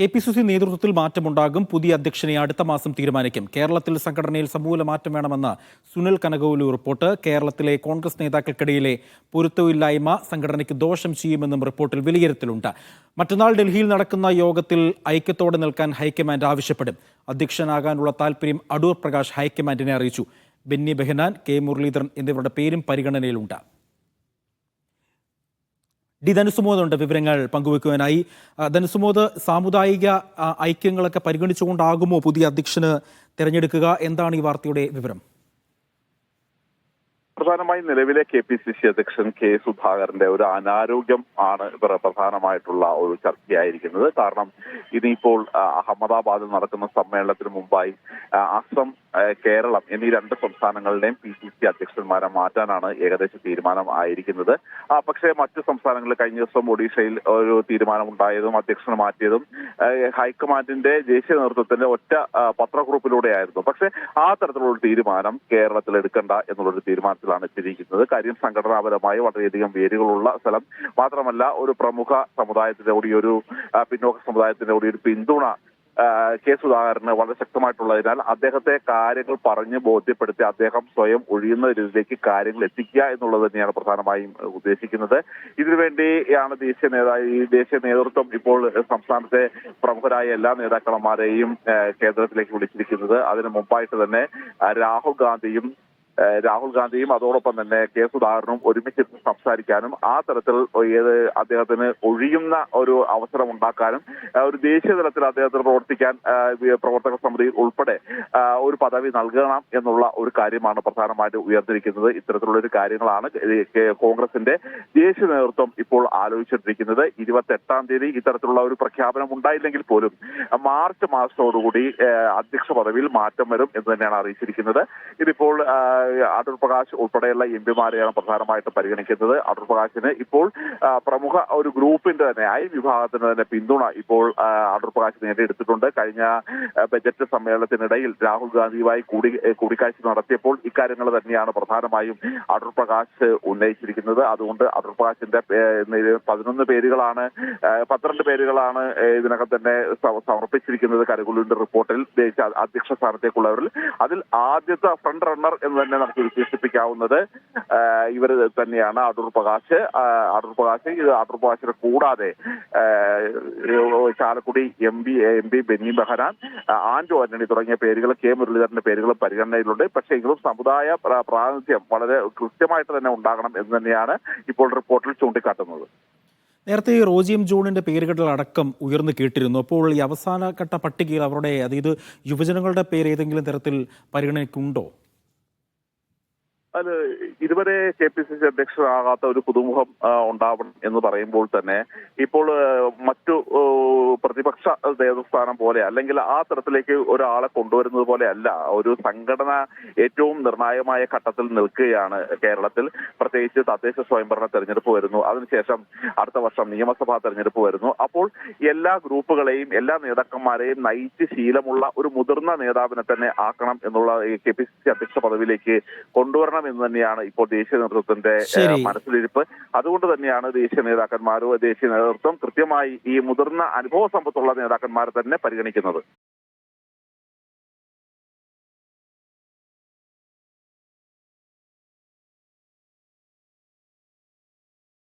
K P C C നേതൃത്വത്തിൽ മാറ്റമുണ്ടാകും. പുതിയ അധ്യക്ഷനെ അടുത്ത മാസം തീരുമാനിക്കും. കേരളത്തിൽ സംഘടനയിൽ സമൂല മാറ്റം വേണമെന്ന് സുനിൽ കനകൗലു റിപ്പോർട്ട്. കേരളത്തിലെ കോൺഗ്രസ് നേതാക്കൾക്കിടയിലെ പൊരുത്തമില്ലായ്മ സംഘടനയ്ക്ക് ദോഷം ചെയ്യുമെന്നും റിപ്പോർട്ടിൽ വിലയിരുത്തലുണ്ട്. മറ്റന്നാൾ ഡൽഹിയിൽ നടക്കുന്ന യോഗത്തിൽ ഐക്യത്തോടെ നിൽക്കാൻ ഹൈക്കമാൻഡ് ആവശ്യപ്പെടും. അധ്യക്ഷനാകാനുള്ള താൽപര്യം അടൂർ പ്രകാശ് ഹൈക്കമാൻഡിനെ അറിയിച്ചു. ബെന്നി ബെഹനാൻ കെ മുരളീധരൻ എന്നിവരുടെ പേരും പരിഗണനയിലുണ്ട്. ഡി ധനുസുമോദുണ്ട് വിവരങ്ങൾ പങ്കുവെക്കുവാനായി. ധനുസുമോദ് സാമുദായിക ഐക്യങ്ങളൊക്കെ പരിഗണിച്ചുകൊണ്ടാകുമോ പുതിയ അധ്യക്ഷന് തിരഞ്ഞെടുക്കുക? എന്താണ് ഈ വാർത്തയുടെ വിവരം? പ്രധാനമായും നിലവിലെ കെ പി സി സി അധ്യക്ഷൻ കെ സുധാകരന്റെ ഒരു അനാരോഗ്യം ആണ് പ്രധാനമായിട്ടുള്ള ഒരു ചർച്ചയായിരിക്കുന്നത്. കാരണം ഇനിയിപ്പോൾ അഹമ്മദാബാദിൽ നടക്കുന്ന സമ്മേളനത്തിന് മുമ്പായി അസം കേരളം എന്നീ രണ്ട് സംസ്ഥാനങ്ങളുടെയും പി സി സി അധ്യക്ഷന്മാരെ മാറ്റാനാണ് ഏകദേശ തീരുമാനം ആയിരിക്കുന്നത്. പക്ഷേ മറ്റു സംസ്ഥാനങ്ങളിൽ കഴിഞ്ഞ ദിവസം ഒഡീഷയിൽ ഒരു തീരുമാനമുണ്ടായതും അധ്യക്ഷനെ മാറ്റിയതും ഹൈക്കമാൻഡിന്റെ ദേശീയ നേതൃത്വത്തിന്റെ ഒറ്റ പത്രക്കുറിപ്പിലൂടെയായിരുന്നു. പക്ഷേ ആ തരത്തിലുള്ള തീരുമാനം കേരളത്തിൽ എടുക്കണ്ട എന്നുള്ളൊരു തീരുമാനത്തിലാണ് എത്തിയിരിക്കുന്നത്. കാര്യം സംഘടനാപരമായി വളരെയധികം വേരുകളുള്ള സ്ഥലം. മാത്രമല്ല ഒരു പ്രമുഖ സമുദായത്തിന്റെ കൂടി ഒരു പിന്നോക്ക സമുദായത്തിന്റെ കൂടി ഒരു പിന്തുണ കെ സുധാകരന് വളരെ ശക്തമായിട്ടുള്ളതിനാൽ അദ്ദേഹത്തെ കാര്യങ്ങൾ പറഞ്ഞ് ബോധ്യപ്പെടുത്തി അദ്ദേഹം സ്വയം ഒഴിയുന്ന രീതിയിലേക്ക് കാര്യങ്ങൾ എത്തിക്കുക എന്നുള്ളത് തന്നെയാണ് പ്രധാനമായും ഉദ്ദേശിക്കുന്നത്. ഇതിനുവേണ്ടിയാണ് ദേശീയ നേതാ ഈ ദേശീയ നേതൃത്വം ഇപ്പോൾ സംസ്ഥാനത്തെ പ്രമുഖരായ എല്ലാ നേതാക്കന്മാരെയും ആ, കേന്ദ്രത്തിലേക്ക് വിളിച്ചിരിക്കുന്നത്. അതിന് മുമ്പായിട്ട് തന്നെ രാഹുൽ ഗാന്ധിയും രാഹുൽ ഗാന്ധിയും അതോടൊപ്പം തന്നെ കെ സുധാകരനും ഒരുമിച്ച് സംസാരിക്കാനും ആ തരത്തിൽ ഏത് അദ്ദേഹത്തിന് ഒഴിയുന്ന ഒരു അവസരം ഉണ്ടാക്കാനും ഒരു ദേശീയ തലത്തിൽ അദ്ദേഹത്തിന് പ്രവർത്തിക്കാൻ പ്രവർത്തക സമിതി ഉൾപ്പെടെ ഒരു പദവി നൽകണം എന്നുള്ള ഒരു കാര്യമാണ് പ്രധാനമായിട്ട് ഉയർന്നിരിക്കുന്നത്. ഇത്തരത്തിലുള്ള ഒരു കാര്യങ്ങളാണ് കോൺഗ്രസിന്റെ ദേശീയ നേതൃത്വം ഇപ്പോൾ ആലോചിച്ചിട്ടിരിക്കുന്നത് ഇരുപത്തെട്ടാം തീയതി ഇത്തരത്തിലുള്ള ഒരു പ്രഖ്യാപനം ഉണ്ടായില്ലെങ്കിൽ പോലും മാർച്ച് മാസത്തോടുകൂടി അധ്യക്ഷ പദവിയിൽ മാറ്റം വരും എന്ന് തന്നെയാണ് അറിയിച്ചിരിക്കുന്നത്. ഇതിപ്പോൾ അടൂർ പ്രകാശ് ഉൾപ്പെടെയുള്ള എം പിമാരെയാണ് പ്രധാനമായിട്ടും പരിഗണിക്കുന്നത്. അടൂർ പ്രകാശിന് ഇപ്പോൾ പ്രമുഖ ഒരു ഗ്രൂപ്പിന്റെ തന്നെ ഐ വിഭാഗത്തിന് തന്നെ പിന്തുണ ഇപ്പോൾ അടൂർ പ്രകാശ് നേടിയെടുത്തിട്ടുണ്ട്. കഴിഞ്ഞ ബജറ്റ് സമ്മേളനത്തിനിടയിൽ രാഹുൽ ഗാന്ധിയുമായി കൂടി കൂടിക്കാഴ്ച നടത്തിയപ്പോൾ ഇക്കാര്യങ്ങൾ തന്നെയാണ് പ്രധാനമായും അടൂർ പ്രകാശ് ഉന്നയിച്ചിരിക്കുന്നത്. അതുകൊണ്ട് അടൂർ പ്രകാശിന്റെ പതിനൊന്ന് പേരുകളാണ് പന്ത്രണ്ട് പേരുകളാണ് ഇതിനകം തന്നെ സമർപ്പിച്ചിരിക്കുന്നത് കരകുലുവിന്റെ റിപ്പോർട്ടിൽ. ദേശീയ അധ്യക്ഷ സ്ഥാനത്തേക്കുള്ളവരിൽ അതിൽ ആദ്യത്തെ ഫ്രണ്ട് റണ്ണർ എന്ന് തന്നെ നമുക്ക് വിശേഷിപ്പിക്കാവുന്നത് ഇവർ തന്നെയാണ് അടൂർ പ്രകാശ്. അടൂർ പ്രകാശ് ഇത് അടൂർ പ്രകാശിനെ കൂടാതെ Chalakudy M P M P Benny Behanan Anto Anto Antony തുടങ്ങിയ പേരുകൾ കെ മുരളീധരന്റെ പേരുകളും പരിഗണനയിലുണ്ട്. പക്ഷേ എങ്കിലും സമുദായ പ്ര- പ്രാതിനിധ്യം വളരെ കൃത്യമായിട്ട് തന്നെ ഉണ്ടാകണം എന്ന് തന്നെയാണ് ഇപ്പോൾ റിപ്പോർട്ടിൽ ചൂണ്ടിക്കാട്ടുന്നത്. നേരത്തെ ഈ റോജിയം ജൂണിന്റെ പേരുകൾ അടക്കം ഉയർന്നു കേട്ടിരുന്നു. അപ്പോൾ ഈ അവസാനഘട്ട പട്ടികയിൽ അവരുടെ അതായത് യുവജനങ്ങളുടെ പേര് ഏതെങ്കിലും തരത്തിൽ പരിഗണനയ്ക്കുണ്ടോ? അത് ഇതുവരെ കെ പി സി സി അധ്യക്ഷനാകാത്ത ഒരു പുതുമുഖം ഉണ്ടാവണം എന്ന് പറയുമ്പോൾ തന്നെ ഇപ്പോൾ മറ്റു പ്രതിപക്ഷ നേതൃസ്ഥാനം പോലെ അല്ലെങ്കിൽ ആ തരത്തിലേക്ക് ഒരാളെ കൊണ്ടുവരുന്നത് പോലെ അല്ല. ഒരു സംഘടന ഏറ്റവും നിർണായകമായ ഘട്ടത്തിൽ നിൽക്കുകയാണ് കേരളത്തിൽ. പ്രത്യേകിച്ച് തദ്ദേശ സ്വയംഭരണ തെരഞ്ഞെടുപ്പ് വരുന്നു. അതിനുശേഷം അടുത്ത വർഷം നിയമസഭാ തെരഞ്ഞെടുപ്പ് വരുന്നു. അപ്പോൾ എല്ലാ ഗ്രൂപ്പുകളെയും എല്ലാ നേതാക്കന്മാരെയും നയിച്ച് ശീലമുള്ള ഒരു മുതിർന്ന നേതാവിനെ തന്നെ ആക്കണം എന്നുള്ള കെ പി സി സി അധ്യക്ഷ പദവിയിലേക്ക് കൊണ്ടുവരണം എന്ന് തന്നെയാണ് ഇപ്പോൾ ദേശീയ നേതൃത്വത്തിന്റെ മനസ്സിലിരിപ്പ്. അതുകൊണ്ട് തന്നെയാണ് ദേശീയ നേതാക്കന്മാരോ ദേശീയ നേതൃത്വം കൃത്യമായി ഈ മുതിർന്ന അനുഭവ സമ്പത്തുള്ള നേതാക്കന്മാരെ തന്നെ പരിഗണിക്കുന്നത്.